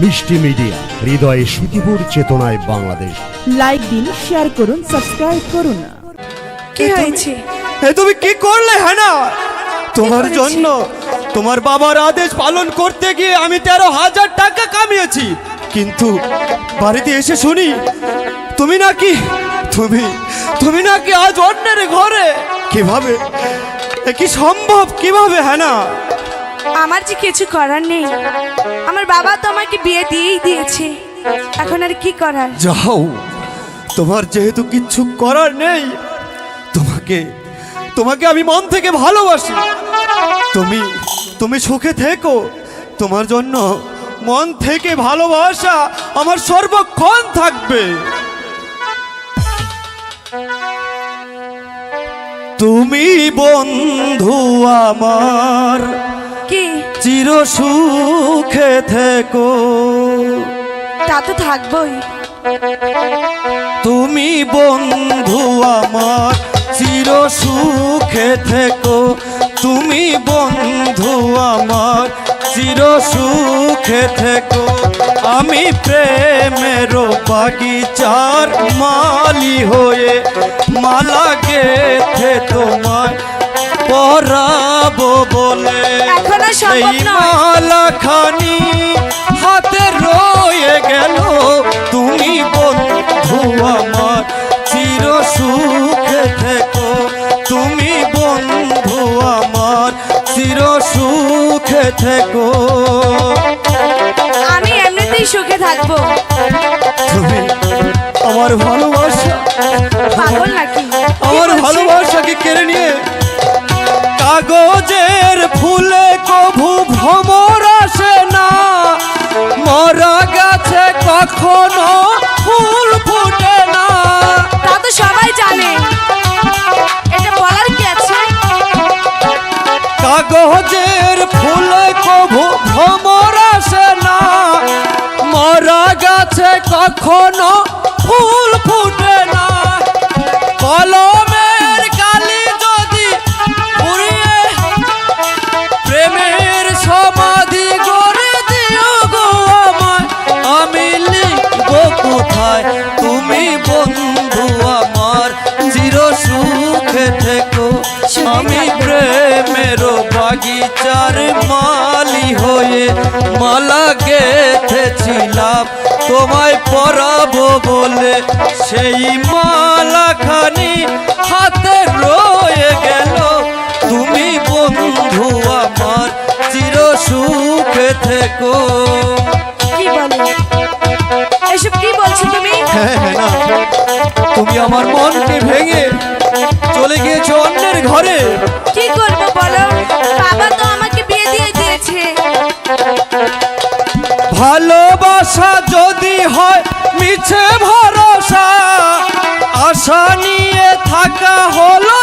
মিষ্টি মিডিয়া হৃদয়ে সুতিপুর চেতনায় বাংলাদেশ। লাইক দিন শেয়ার করুন সাবস্ক্রাইব করুন। কি হয়েছে। এ তুমি কি করলে হ্যানা তোমার? জন্য তোমার বাবার আদেশ পালন করতে গিয়ে আমি তেরো হাজার টাকা কামিয়েছি। কিন্তু বাড়িতে এসে শুনি তুমি নাকি তুমি তুমি নাকি আজ অন্যের ঘরে? কীভাবে? এ কি সম্ভব? কীভাবে হ্যানা আমার যে কিছু করার নেই। আমার বাবা তো আমাকে বিয়ে দিয়েই দিয়েছে। এখন আর কি করার? যাও, তোমার যেহেতু কিচ্ছু করার নেই, তোমাকে তোমাকে আমি মন থেকে ভালোবাসি। তুমি তুমি সুখে থেকো, তোমার জন্য মন থেকে ভালোবাসা আমার সর্বক্ষণ থাকবে। তুমি বন্ধু আমার চির সুখে থেকো। তা তো থাকবোই। তুমি বন্ধু আমার চির সুখে থেকো। তুমি বন্ধু আমার চির সুখে থেকো। আমি প্রেমের বাগিচার মালি হয়ে মালা গেথে তোমায় পরাবো বলে এই। মালাখানি হাতে রয়ে গেল। তুমি বন্ধু আমার চির সুখে থেকো। তুমি বন্ধু আমার চির সুখে থেকো। আমি এমনিতেই সুখে থাকব। তুমি আমার ভালোবাসা। পাগল নাকি? আমার? ভালোবাসাকে কেড়ে নিয়ে কাগজের ফুলে কভু ভ্রমর আসে না। মরা গাছে কখনো ফুল ফুটে না। তা তো সবাই জানে। এটা বলার কি আছে? কাগজের ফুলে কভু ভ্রমর আসে না। মরা গাছে কখনো বাগিচার মালি হয়ে মালা গেথেছিলাম তোমায় পরাবো বলে সেই মালাখানি হাতে রয়ে গেল। তুমি বন্ধু আমার চির সুখে থেকো। কি বলে? এসব কি বলছো তুমি? হ্যাঁ হ্যাঁ তুমি আমার মনকে ভেঙে চলে গিয়েছো অন্যের ঘরে। কি করব ভালোবাসা যদি হয় মিছে ভরসা। আশা নিয়ে থাকা হলো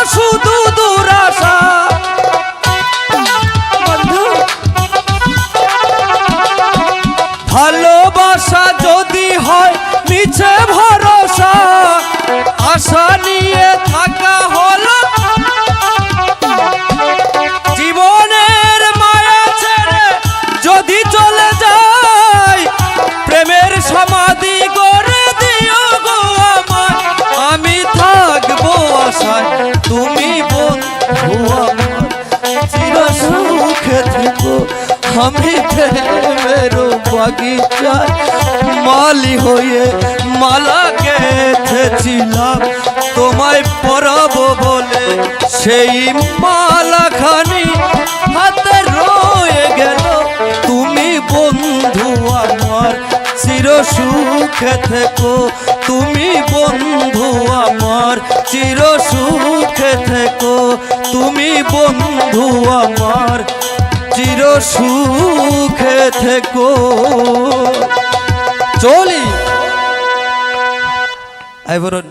মালি হয়ে মালা গেথেছিলাম তোমায় পরাবো বলে সেই মালাখানি হাতে রয়ে গেল। তুমি বন্ধু আমার চির সুখে থেকো। তুমি বন্ধু আমার চির সুখে থেকো। তুমি বন্ধু আমার চির সুখে থেকো। চলি। আই বরণ